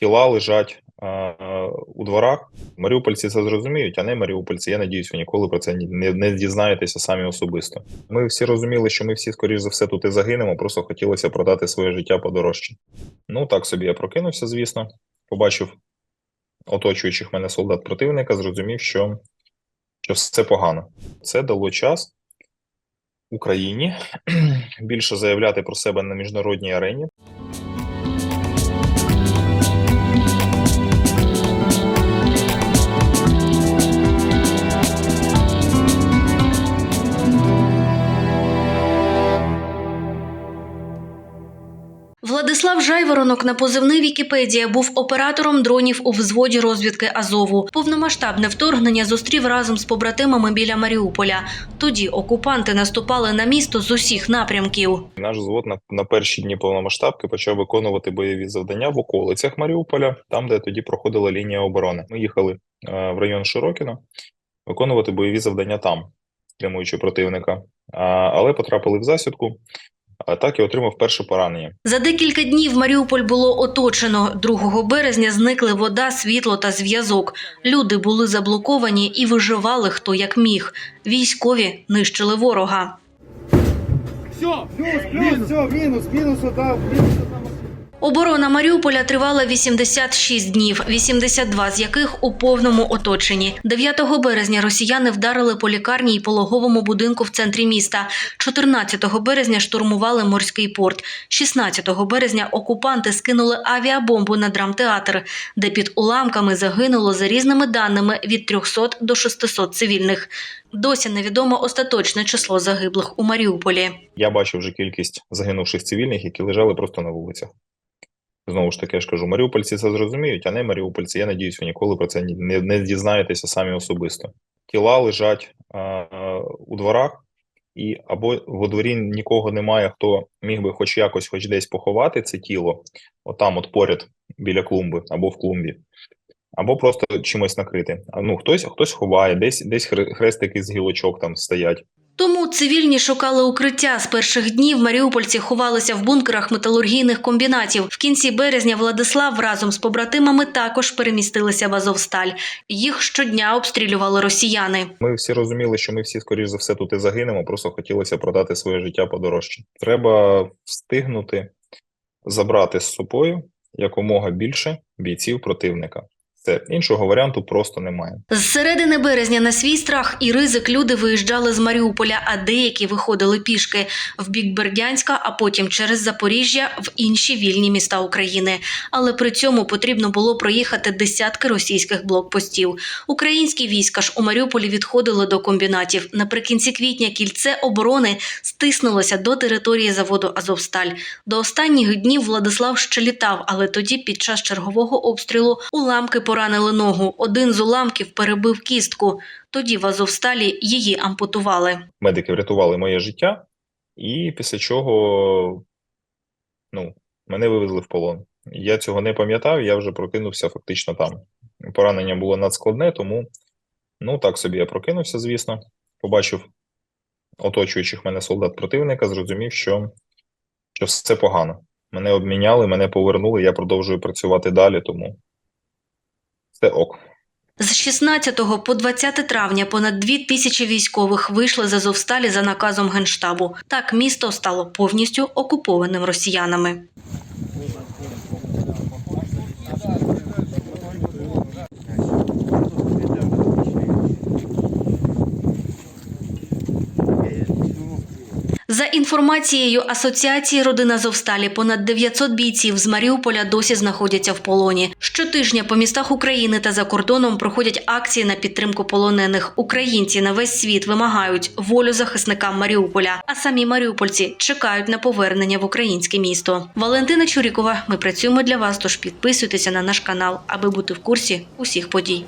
тіла лежать у дворах. Маріупольці це зрозуміють, а не маріупольці. Я надіюсь, ви ніколи про це не, не дізнаєтеся самі особисто. Ми всі розуміли, що ми всі, скоріш за все, тут і загинемо. Просто хотілося продати своє життя подорожче. Ну так собі я прокинувся, звісно. Побачив оточуючих мене солдат противника, зрозумів, що, що все погано. Це дало час Україні більше заявляти про себе на міжнародній арені. Владислав Жайворонок на позивний Вікіпедія був оператором дронів у взводі розвідки Азову. Повномасштабне вторгнення зустрів разом з побратимами біля Маріуполя. Тоді окупанти наступали на місто з усіх напрямків. Наш взвод на, на перші дні повномасштабки почав виконувати бойові завдання в околицях Маріуполя, там, де тоді проходила лінія оборони. Ми їхали е, в район Широкіно виконувати бойові завдання там, стримуючи противника. Але потрапили в засідку. А так і отримав перше поранення. За декілька днів Маріуполь було оточено. 2 березня зникли вода, світло та зв'язок. Люди були заблоковані і виживали хто як міг. Військові нищили ворога. Все, плюс, плюс, все, мінус, мінус отдав, мінус машина. Оборона Маріуполя тривала 86 днів, 82 з яких у повному оточенні. 9 березня росіяни вдарили по лікарні й пологовому будинку в центрі міста. 14 березня штурмували морський порт. 16 березня окупанти скинули авіабомбу на драмтеатр, де під уламками загинуло за різними даними від 300 до 600 цивільних. Досі невідомо остаточне число загиблих у Маріуполі. Я бачив вже кількість загинувших цивільних, які лежали просто на вулицях. Знову ж таки, я ж кажу, маріупольці це зрозуміють, а не маріупольці. Я надіюсь, ви ніколи про це не, не дізнаєтеся самі особисто. Тіла лежать е, у дворах, і або во дворі нікого немає, хто міг би хоч якось, хоч десь поховати це тіло, отам, от поряд біля клумби або в клумбі, або просто чимось накрити. А, Ну, хтось, хтось ховає, десь, десь хре- хрестики з гілочок там стоять. Тому цивільні шукали укриття. З перших днів маріупольці ховалися в бункерах металургійних комбінатів. В кінці березня Владислав разом з побратимами також перемістилися в Азовсталь. Їх щодня обстрілювали росіяни. Ми всі розуміли, що ми всі, скоріш за все, тут і загинемо, просто хотілося продати своє життя подорожче. Треба встигнути забрати з собою якомога більше бійців противника. Це іншого варіанту просто немає. З середини березня на свій страх і ризик люди виїжджали з Маріуполя, а деякі виходили пішки в бік Бердянська, а потім через Запоріжжя в інші вільні міста України. Але при цьому потрібно було проїхати десятки російських блокпостів. Українські війська ж у Маріуполі відходили до комбінатів. Наприкінці квітня кільце оборони стиснулося до території заводу Азовсталь. До останніх днів Владислав ще літав, але тоді, під час чергового обстрілу, уламки поранили ногу. Один з уламків перебив кістку. Тоді в Азовсталі її ампутували. Медики врятували моє життя, і після чого ну, мене вивезли в полон. Я цього не пам'ятав, я вже прокинувся фактично там. Поранення було надскладне, тому ну так собі я прокинувся, звісно. Побачив оточуючих мене солдат противника, зрозумів, що, що все погано. Мене обміняли, мене повернули, я продовжую працювати далі, тому це ок. З 16 по 20 травня понад дві тисячі військових вийшли з Азовсталі за наказом Генштабу. Так місто стало повністю окупованим росіянами. За інформацією Асоціації родин Азовсталі, понад 900 бійців з Маріуполя досі знаходяться в полоні. Щотижня по містах України та за кордоном проходять акції на підтримку полонених. Українці на весь світ вимагають волю захисникам Маріуполя, а самі маріупольці чекають на повернення в українське місто. Валентина Чурікова. Ми працюємо для вас. Тож підписуйтеся на наш канал, аби бути в курсі усіх подій.